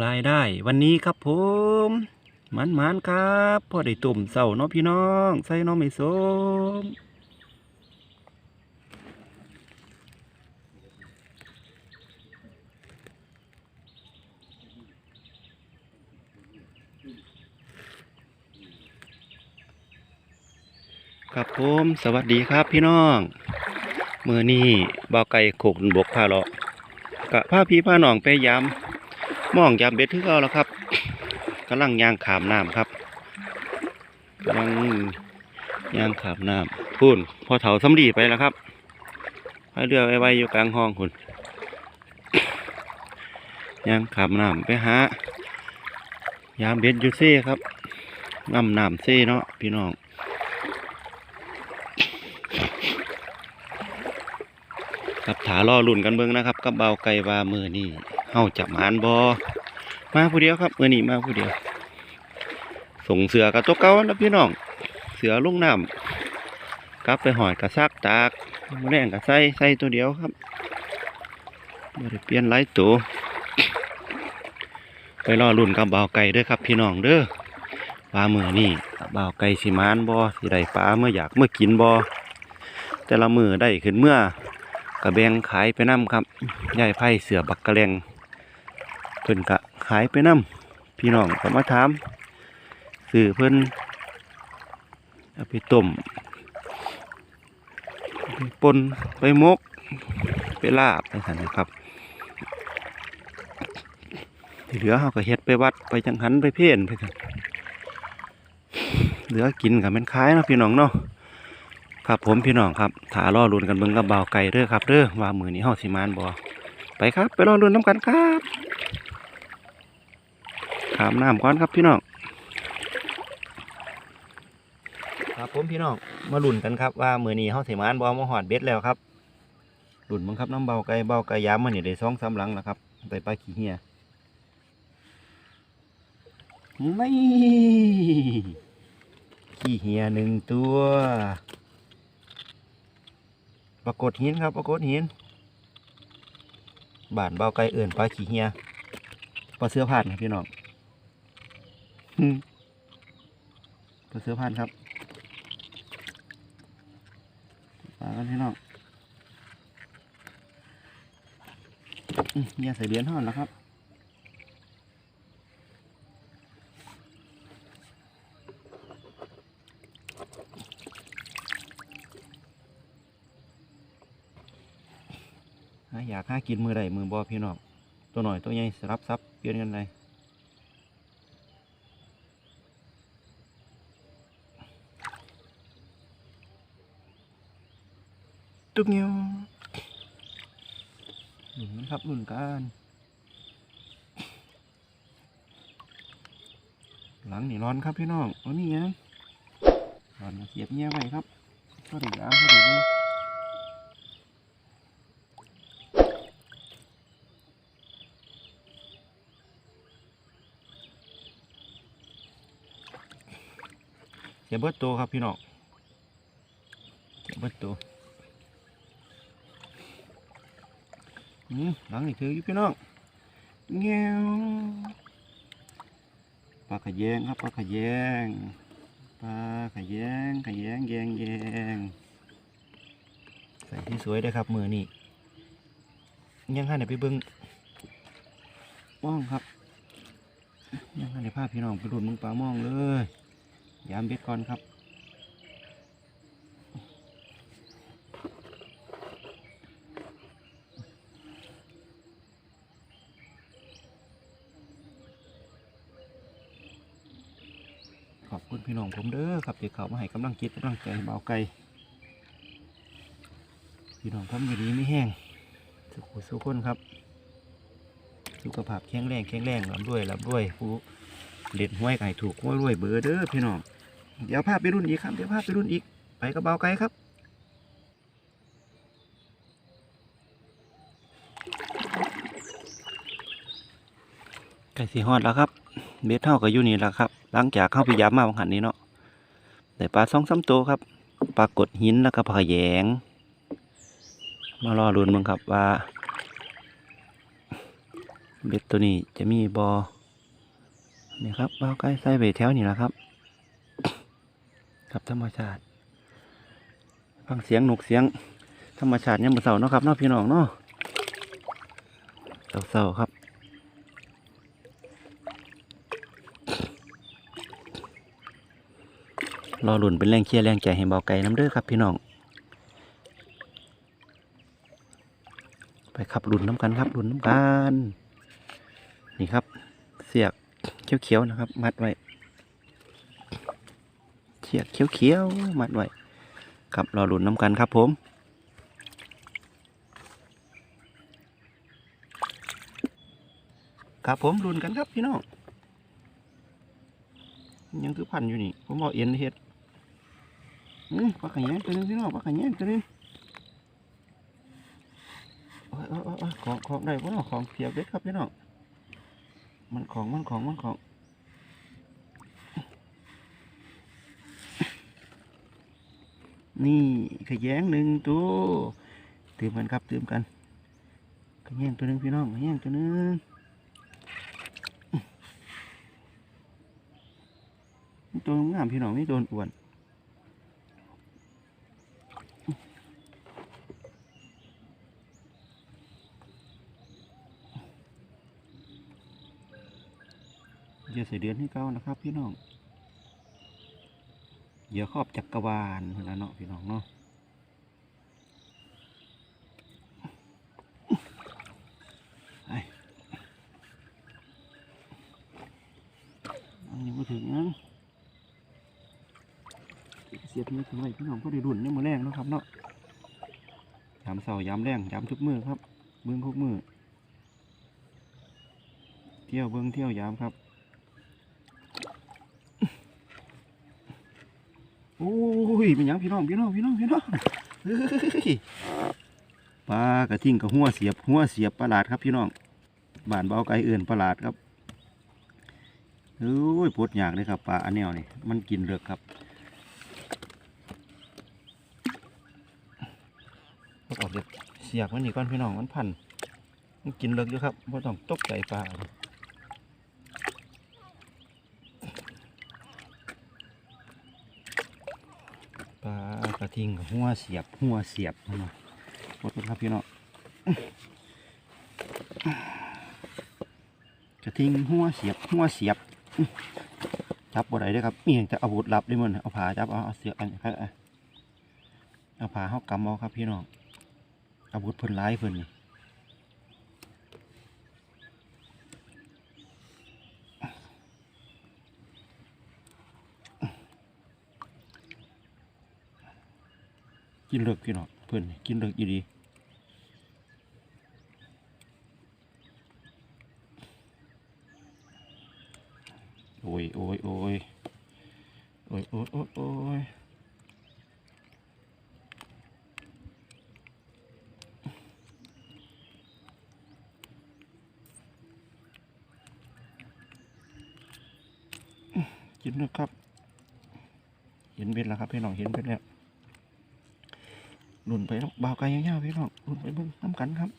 รายได้ วันนี้ครับผมมันมันๆครับพอได้ตุ่มเสาเนาะพี่น้อง ใส่เน้องไม่สมครับผมสวัสดีครับพี่น้องมือนี้บ่าไก่ขกบกพาเลาะกะพาพี่พาหนองไปยำ มองยามเบ็ดที่เขาแล้วครับกำลังย่างขามน้ำครับกำลังย่างขามน้ำพูนพอเถาสำลีไปแล้วครับพายเรือไว้ไว้อยู่กลางห้องคุณย่างขามน้ำไปหายามเบ็ดอยูเซ่ครับน้ำน้ำเซ่เนาะพี่น้องกับถาล่อลุ่นกันเบิ่งนะครับกับเบาไก่วามือนี่ เฮาจับหมานบอมาผู้เดียวครับเมื่อนี้มาผู้เดียว ส่งเสือกับตัวเก่านะพี่น้อง เสือลุงน้ำกลับไปหอยกระซักตากมแรงกระใส่ใส่ตัวเดียวครับไม่ได้เปลี่ยนหลายตัวไปรอรุ่นกับบ่าวไก่ด้อครับ พี่น้องเด้อปลาเมื่อนี่บ่าวไก่สิมานบอสิไดปลาเมื่ออยากเมื่อกินบอแต่ละมือได้ขึ้นเมื่อกระแบงขายไปน้ำครับยายไพ่เสือบักกระแลง เพิ่นกะขายไปน้ำพี่น้องก็มาถามซื้อเพิ่นเอาไปต้มไปปนไปมก ไปลาบไปสันนะครับที่เหลือเขาก็เฮ็ดไปวัดไปจังหันไปเพี้ยนไปกันเหลือกินกับมันคล้ายนะพี่น้องเนาะครับผมพี่น้องครับถาล่อรุนกันเบิ่งกับเบาไก่เด้อครับเด้อว่ามือนี้เฮาสิมานบ่ไปครับ ไปรอรุนน้ำกันครับามน้ำก่อนครับพี่น้องครับผมพี่น้องมาลุ่นกันครับว่ามือนี้เฮาสิมานบอมาหอดเบ็ดแล้วครับลุ่นบังครับน้ำเบาไก่เบาไก่ยามมันนี่ได้สองสามหลังแล้วครับไปปลาขี้เหี้ยไม่ขี้เหี้ยหนึ่งตัวปรากฏหินครับปรากฏหินบานเบาไกลเอื่นปลาขี้เฮียปลาเสื้อผ่านครับพี่น้อง หึปลาเสื้อผ่านครับปลากันพี่นองอืมเนี่ยใส่เดือนห่อนแล้วครับอยากหากินมือใดมือบอพี่น้องตัวหน่อยตัวใหญ่สลับซับเปลี่ยนกันเลย ตุ๊กเงี้ยหนุนครับหนุนกันหลังนี่ร้อนครับพี่น้องเอานี่ไงร้อนเสียบเงี้ยไว้ครับก็ได้ยามก็ได้เลยเสียเบิดตัวครับพี่น้องเสียเบิดตัวอืม หลังนี่ถืออยู่พี่น้องเงี้ยวปลาขยงครับปลาขยงปลาขยงขยงแยงแยงใส่ที่สวยเลยครับมือนี่ยังให้ไหนไปเบิ้งม่องครับยังให้ไหนพาพพี่น้องไปดูดมึงปลาม่องเลยยามเบ็ดก่อนครับ ขอบคุณพี่น้อง ผมเด้อครับที่เขามาให้กำลังจิตกำลังใจเบาไก่พี่น้องผมอยู่ดีไม่แห้งสุขสุขคนครับ สุขภาพแข็งแรงแข็งแรงลำด้วยลำด้วยผู้เล็ดห้วยไก่ถูกห้วยรวยเบอร์เด้อพี่น้องเดี๋ยวพาพไปรุ่นอีกครับเดี๋ยวพาพไปรุ่นอีกไปกระเบาไกลครับไก่สีฮอดแล้วครับเบ็ดเท่ากับยูนี่แล้วครับ หลังจากเข้าไปยามมาบางหันนี้เนาะ ได้ปลาสองสามตัวครับ ปลากดหินแล้วก็ปลาแยง มารอรุนมึงครับว่า เบ็ดตัวนี้จะมีบอนี่ครับบ่าวไก่ใส่ไปแถวนี่แหละครับ ครับธรรมชาติ ฟังเสียงหนกเสียง ธรรมชาติยังบ่เศร้าเนาะครับเนาะพี่น้องเนาะเศร้าๆครับ รอหลุนเป็นแรงเชียร์แรงใจให้เบาไก่น้ำเด้อครับพี่น้อง ไปขับหลุนน้ำกันครับหลุนน้ำกัน นี่ครับ เสียกเขียวๆนะครับ มัดไว้เสียกเขียวๆมัดไว้ครับรอหลุนน้ำกันครับผมครับผมหลุนกันครับพี่น้องยังคือพันอยู่นี่ ผมบอกเอ็นเฮ็ด อืมปลาขยงตัวหนึงพี่น้องปลาขยงตัวนึงโอ้ยโอ้ยโอ้ยโอ้ยของของได้ป่ะของเพียบเด็ดครับพี่น้องมันของมันของมันของนี่ขยงหนึ่งตัวเตื่มกันครับเตื่มกันขยงตัวหนึงพี่น้องขยงตัวหนึงตัวงามพี่น้องนี่โดนอ้วน เหยื่อเสียเดือนให้เก้านะครับ พี่น้องเหยื่อครอบจักรวาลนะเนาะพี่น้องเนาะไปอันนี้มาถึงนะเสียบนี้ถึงไว้พี่น้องก็ได้รุ่นเนี่ยมือแรงนะครับเนาะยามเสายามแรงยามทุกมือครับเบิ้องทุกมือเที่ยวเบิ้องเที่ยวยามครับ โอ้ยเป็นยังพี่น้องพี่น้องพี่น้องพี่น้องเฮ้ยปลากระทิ่งกับหัวเสียบหัวเสียบประหลาดครับพี่น้องบานเบาไก่เอื่นประหลาดครับเฮ้ยปวดอยากเลยครับปลาอันแนวนี่มันกินเลือกครับอออกเด็ดเสียบมันนี่ก่อนพี่น้องมันพันมันกินเลือกอยู่ครับไม่ต้องตกใจปลา ปลากระทิงกับหัวเสียบหัวเสียบนะหมดครับพี่น้องกระทิงหัวเสียบหัวเสียบจับบ่ได้เด้ครับมีแต่อาวุธลับได้หมดเอาผ้าจับเอาเอาเสียบอันนี้เอาเอาผ้าเฮากำเอาครับพี่น้องอาวุธเพิ่นร้ายเพิ่นนี่ กินเลิกพี่น้องเพิ่นนี่กินเลิกอีดีโอ้ยโอ้ยโอ้ยโอ้ยโอ้ยโอ้ยโอ้ยกินเลิกครับ เห็นเบ็ดแล้วครับพี่น้องเห็นเบ็ดแล้ว หลุนไปแล้วบ่าวไกลยาวๆพี่น้องหลุนไปเบิ่งน้ำกันครับ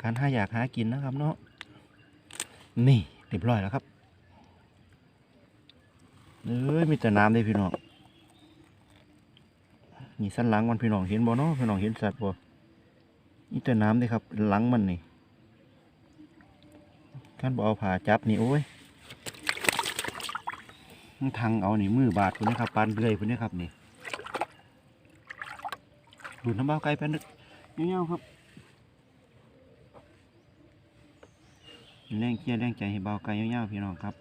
การหาอยากหากินนะครับเนาะนี่เรียบร้อยแล้วครับเอ้ยมีแต่น้ำเลยพี่น้องนี่สันหลังมันพี่น้องเห็นบ่เนาะพี่น้องเห็นสัตว์บ่นี่แต่น้ำเลยครับ หลังมันนี่ท่านบเอาผ่าจับนี่โอ้ยมันทางเอานี่มือบาดพุ่นะครับปานเบื่อยพุ่นนะครับนี่ ดูน้ำเบาไกลไปนึกเงี้ยวๆครับแรงเคียร์แรงใจให้เบาไกลเงี้ยวๆพี่น้องครับ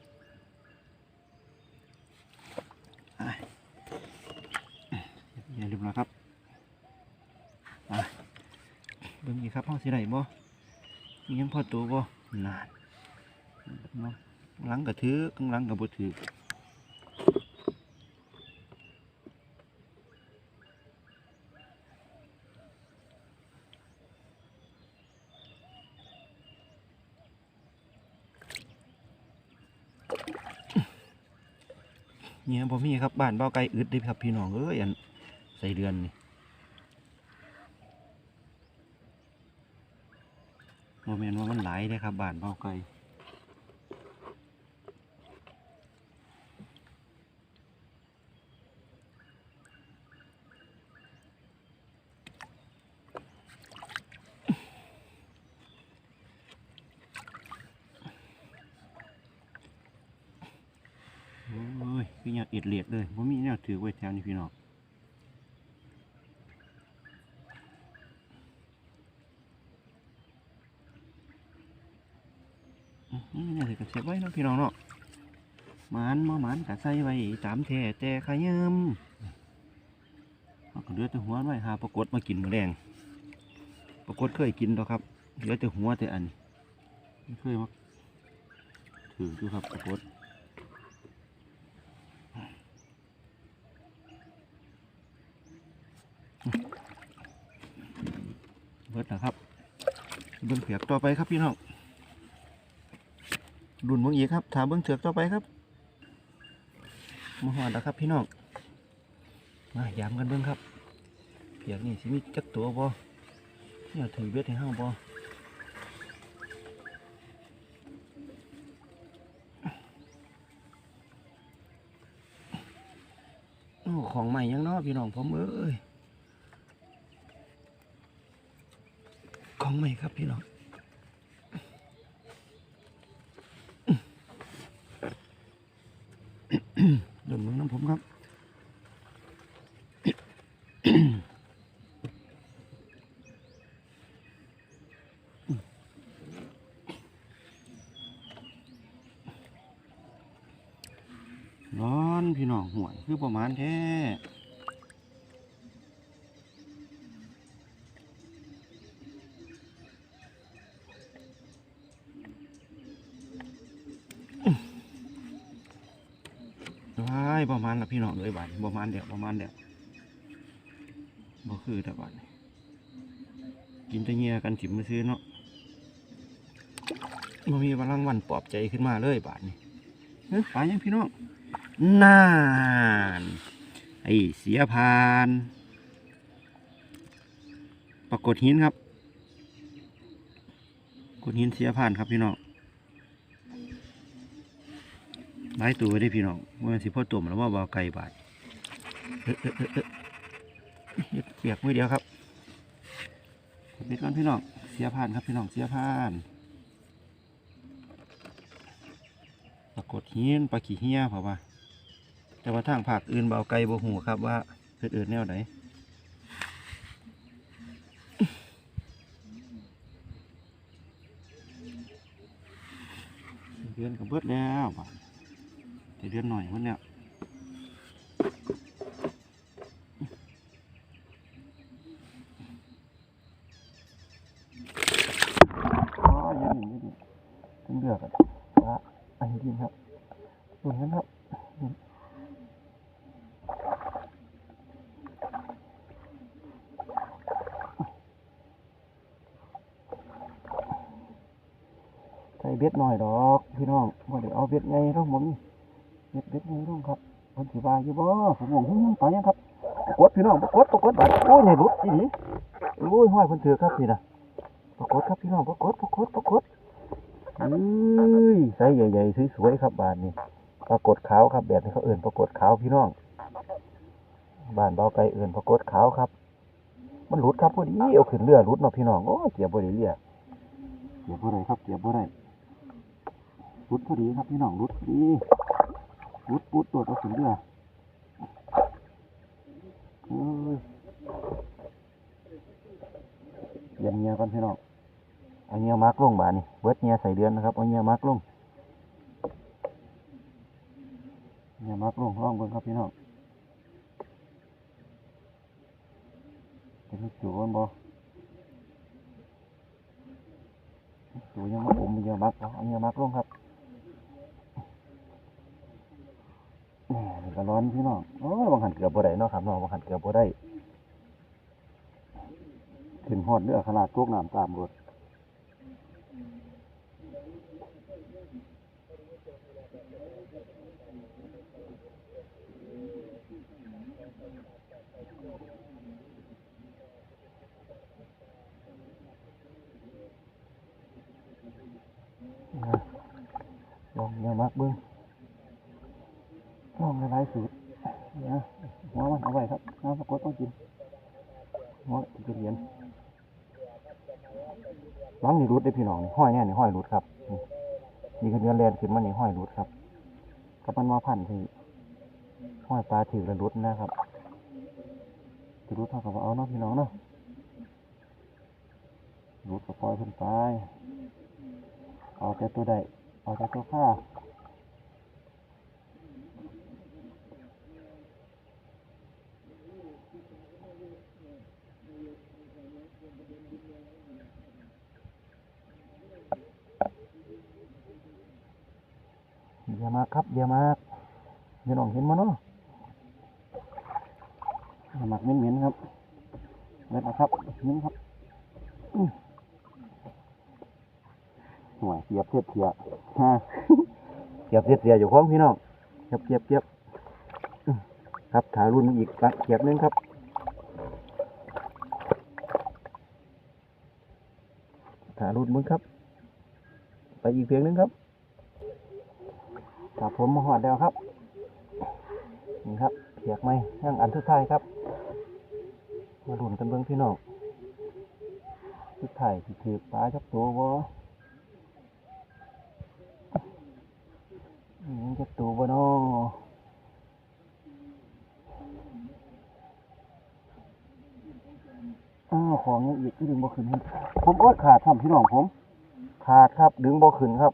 อะอย่าลืมนะครับเบิ่งอีกครับห้องสีไหนบ่มียังพอตัวบ่นานเนาะหลังกระถือข้างหลังกระบุถือ เนี่ย บ่มีครับบ้านเบ้าไก่อึดดิครับพี่น้องเอ้ยอันใส่เดือนนี่โมเมนว่ามันหลายเลยครับบ้านเบาไก่โอ้ยคือหยาดเอ็ดเลียดเลยว่ามีแนวถือไว้แถวนี้ พี่น้องอืมนี่เนี่ยสิก็เสียบไว้เนาะพี่น้องเนาะหมานมาหมานกะใส่ไว้ตามแท้แต่ขยำเอาก็เหลือแต่หัวไว้หาปรากฏมากินมื้อแรงปรากฏเคยกินดอกครับเหลือแต่หัวแต่อันเคยมาถือดูครับปรากฏ เบิดแล้วครับเบิ่งเปียกต่อไปครับพี่น้องดุนเบิ่งอีกครับถามเบิ่งเถือกต่อไปครับมาหอดแล้วครับพี่น้องมายามกันเบิ่งครับเพียกนี่สิมีจักตัวบ่เนี่ยถือเบ็ดให้ห้าบอของใหม่ยังเนาะพี่น้องผมเอ้ย องใหมครับพี่น้องเดินเมืองน้ำผมครับร้อนพี่น้องห่วยคือประมาณแท้ว้ายประ มาณละพี่น้องเลยบาดนี้ประมาณเดียวประมาณเดียวบ่คือแต่บาดกินแตะเงียกันถิ่มมาซื้อเนาะบ่มีพลังวันปลอบใจขึ้นมาเลยบาดนี้เฮ้ยปลายังพี่น้องนานไอเสียพาน ปรากฏหินครับกฏหินเสียพานครับพี่น้อง ห ลายตัวได้พี่น้องว่าสิพ่อตุ่มแล้วว่าบาไก่บาดเอ๊ะเอ๊ะเออดเปียกมือเดียวครับปิดก่อนพี่น้องเสียพานครับพี่น้องเสียพานปรากฏหินปลาขี้เหี้ยเปล่าว่าแต่ว่าทางภาคอื่นเบาไก่บ่หูครับว่าเฮ็ดอื่นแนวไหนเดือนกับเบิดแล้ว บาดแต่เดือนหน่อยมันเนี่ยอ๋อเย็นอย่างนี้ดิต้องเลือกอะว่าอันนี้ดีครับดูนั้นครับนี่ใส่เบ็ดหน่อยดอกพี่น้องว่าเดี๋ยวเอาเบ็ดไงต้องผมนี่ เบ็ดเบ็ดไงต้องครับคนสีบายอยู่บ่ผมมองหุ้มไปยังครับกฏพี่น้องกฏปรากฏบาดโอ้ยใหญ่รุดอีหลีโอ้ยห้อยคนถือครับพี่นะปรากฏครับพี่น้องปรากฏปรากฏปรากฏเอ้ยไซส์ใหญ่ๆสวยๆครับบานนี้ปรากฏขาวครับแบบนี้เขาเอื่นปรากฏขาวพี่น้องบานเบาไกลเอื่นปรากฏขาวครับ มันหลุดครับพอดีเอาขึ้นเรือหลุดเนาพี่น้องโอ้เกียบบ่ได้เรือเกียบบ่ได้ครับเกียบบ่ได้หลุดพอดีครับพี่น้องหลุดพอดี ปุดปุดตัวจเอาขึ้นเรือเอ้ยเยียมเงียก่อนพี่น้องเอาเงียมักลงบานี่เบิดเงียใส่เดือนนะครับเอาเงียมักลงเงียมักลงลองเบิ่งครับพี่น้องเป็นจูนบ่จูยังมาอมเงียมักเอาเอาเงียมักลงครับ ก็ร้อนพี่น้องโอ้บางหันเกือบบ่ได้เนาะครับน้องบางหันเกือบบ่ได้ขึ้นหอดเนื้อขนาดทุกน้ำตามรถลองเนี่ยมากเบื้ง ลองหลายสูตรนะหัวมันเอาไว้ครับน้ำปรากฏต้องกินหัวจะเหรียญล้างนี่รุดได้พี่น้องนี่ห้อยแน่นี่ห้อยรุดครับนี่นี่คือเนื้อแลนขึ้นมานี่ห้อยรุดครับกับมันมาพันที่ห้อยปลาถือแล้วรุดนะครับจะรุดเท่ากับว่าเอาเนาะพี่น้องเนาะรุดกับปล่อยขึ้นไปเอาแต่ตัวใดเอาแต่ตัวข้า อย่ามาครับอย่ามากอย่าน้องเห็นมาเนาะอย่ามักเหม็นๆครับเล็ดนะครับเหม็นครับอื้อห่วยเสียบเทียบเทียบฮะเสียบเทียบเทียบอยู่พร้อมพี่น้องเทียบเทียบเทียบครับถารุ่นอีกละเทียบหนึงครับถารุ่นมึงครับ ไปอีกเพียงหนึงครับ ครับผมมาหอดแล้วครับนี่ครับเพียกไหมย่างอันทุดท้ายครับ มาหลุ่นกันเบิ้องพี่น้องทุดท้ายที่ถือปลาจับตัววะนี่จับตัววะเนาะอ้าวของยังอีกที่ดึงบ่ขึ้นครับผมอดขาดทำพี่น้องผม ขาดครับดึงบ่ขึ้นครับ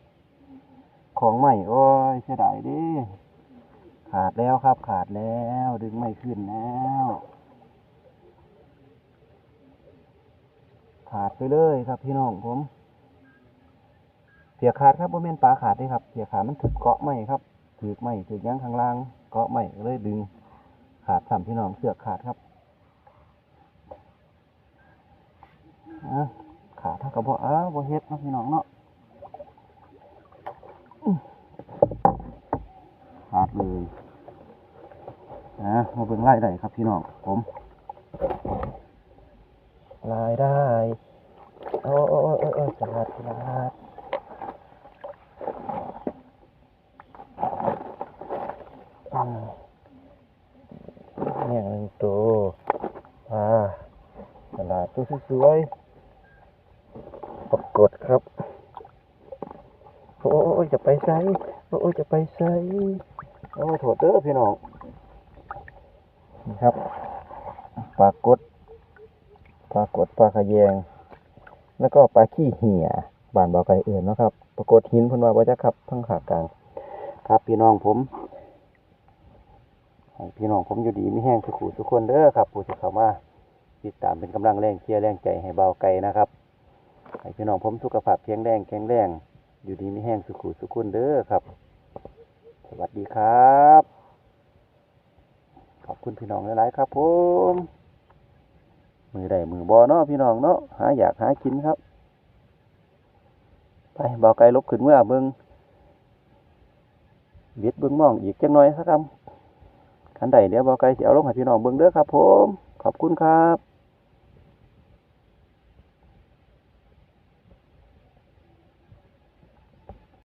ของใหม่โอ้ยเสียดายดิขาดแล้วครับ ขาดแล้ว ดึงไม่ขึ้นแล้ว ขาดไปเลยครับพี่น้องผมเสียขาดครับบ่แม่นปลาขาดด้วยครับเสียขาดมันถึกเกาะไม่ครับถึกไม่ถึกยังข้างล่าง เกาะไม่เลยดึง ขาดสามพี่น้องเสือกขาดครับอะขาดเท่ากับบ่อ้าวบ่เฮ็ดนะพี่น้องเนาะ ขาดเลยนะมาเบิ่งรายได้ครับพี่น้องผมรายได้โอ้โอ้โอ้โอ้สลัดสลัดอืมเนี่ยหนึ่งตัวอ่าสลัดตัวสวยๆปรากฏครับ โอ้โอ้จะไปใส่โอ้โอ้จะไปใส่ อ้โถดเด้อพี่น้องนี่ครับปลากดปลากดปลาขะแยง แล้วก็ปลาขี้เหี่ยบานบ่อไก่เอื่นเนาะครับปรากฏหินเพิ่นว่าบ่จักครับทั้งขากลางครับพี่น้องผมให้พี่น้องผมอยู่ดีมีแห้งสุขุทุกคนเด้อครับผู้ที่เข้ามาติดตามเป็นกำลังแรงเชียร์แรงใจให้เบาไก่นะครับให้พี่น้องผมสุขภาพแข็งแรงแข็งแรงอยู่ดีไม่แห้งสุขุสุขุนเด้อครับ สวัสดีครับ ขอบคุณพี่น้องหลายๆครับผม มือใดมือบอเนาะพี่น้องเนาะหาอยากหากินครับ ไปบาไกลลบขึ้นเมื่อเบิงบิดเบิงมองอีกจังน่อยสักคำขันใดเดี๋ยวบาไกลสิเอาลงให้พี่น้องเบิงเด้อครับ ผม ขอบคุณครับ